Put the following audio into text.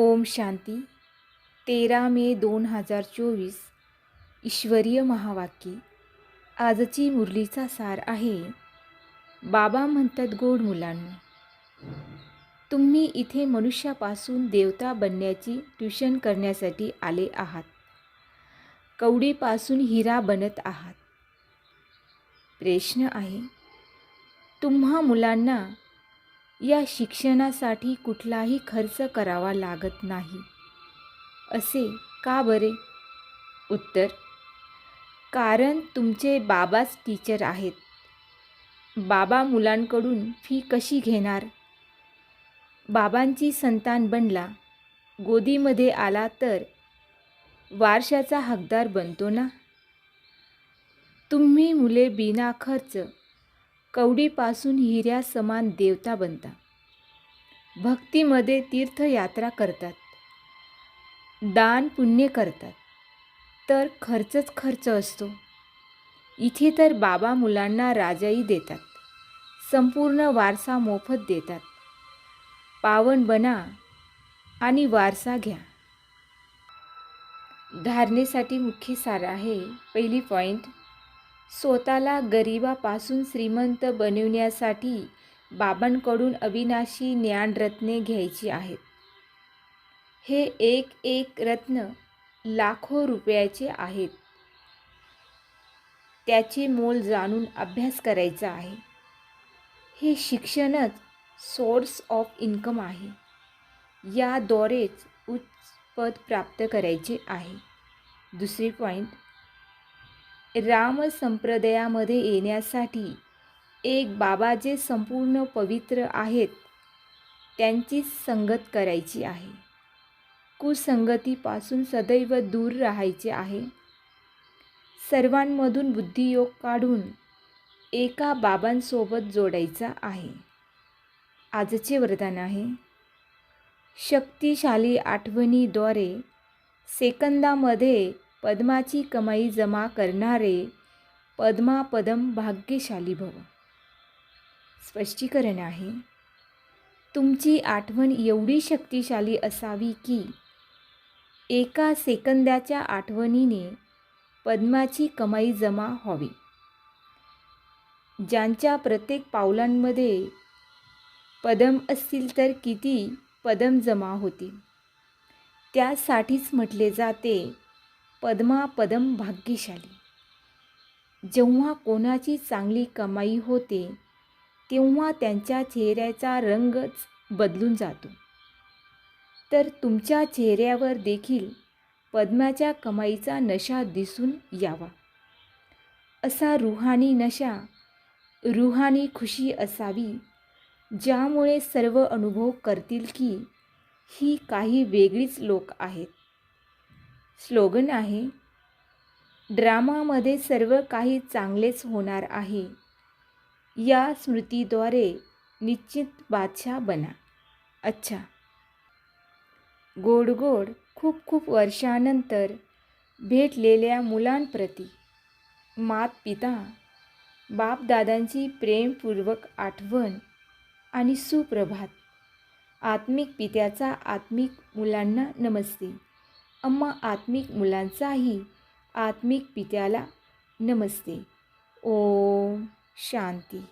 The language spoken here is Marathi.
ओम शांती. तेरा मे दोन हजार चोवीस. ईश्वरीय महावाक्य. आजची मुरलीचा सार आहे. बाबा म्हणतात गोड मुलांना. तुम्ही इथे मनुष्यापासून देवता बनण्याची ट्युशन करण्यासाठी आले आहात. कवडीपासून हिरा बनत आहात. प्रश्न आहे तुम्हा मुलांना या शिक्षणासाठी कुठलाही खर्च करावा लागत नाही. असे का बरे? उत्तर कारण तुमचे बाबाच टीचर आहेत. बाबा मुलांकडून फी कशी घेणार? बाबांची संतान बनला गोदीमध्ये आला तर वारशाचा हकदार बनतो ना? तुम्ही मुले बिना खर्च कवडीपासून हिऱ्या समान देवता बनता. भक्तीमध्ये तीर्थयात्रा करतात. दान पुण्य करतात. तर खर्चच खर्च असतो. इथे तर बाबा मुलांना राजाई देतात. संपूर्ण वारसा मोफत देतात. पावन बना आणि वारसा घ्या. धारणेसाठी मुख्य सार आहे पहिली पॉईंट स्वतःला गरिबापासून श्रीमंत बनविण्यासाठी बाबांकडून अविनाशी ज्ञानरत्ने घ्यायची आहेत. हे एक एक रत्न लाखो रुपयाचे आहेत. त्याचे मोल जाणून अभ्यास करायचा आहे. हे शिक्षणच सोर्स ऑफ इन्कम आहे. याद्वारेच उच्च पद प्राप्त करायचे आहे. दुसरी पॉईंट राम संप्रदायामध्ये येण्यासाठी एक बाबा जे संपूर्ण पवित्र आहेत त्यांची संगत करायची आहे. कुसंगतीपासून सदैव दूर राहायचे आहे. सर्वांमधून बुद्धियोग काढून एका बाबांसोबत जोडायचा आहे. आजचे वरदान आहे. शक्तिशाली आठवणीद्वारे सेकंदामध्ये पद्माची कमाई जमा करणारे पद्मापदम भाग्यशाली भव. स्पष्टीकरण आहे तुमची आठवण एवढी शक्तिशाली असावी की एका सेकंदाच्या आठवणीने पद्माची कमाई जमा व्हावी. ज्यांच्या प्रत्येक पावलांमध्ये पदम असतील तर किती पदम जमा होतील? त्यासाठीच म्हटले जाते पद्मा पदम भाग्यशाली. जेव्हा कोणाची चांगली कमाई होते तेव्हा त्यांच्या चेहऱ्याचा रंगच बदलून जातो. तर तुमच्या चेहऱ्यावर देखील पद्माच्या कमाईचा नशा दिसून यावा. असा रुहानी नशा रुहानी खुशी असावी ज्यामुळे सर्व अनुभव करतील की ही काही वेगळीच लोक आहेत. स्लोगन आहे ड्रामामध्ये सर्व काही चांगलेच होणार आहे. या स्मृतीद्वारे निश्चित बादशाह बना. अच्छा. गोड गोड खूप खूप वर्षानंतर भेटलेल्या मुलांप्रती मात पिता बापदादांची प्रेमपूर्वक आठवण आणि सुप्रभात. आत्मिक पित्याचा आत्मिक मुलांना नमस्ते. अम्मा आत्मिक मुलांचाही आत्मिक पित्याला नमस्ते. ओम शांती.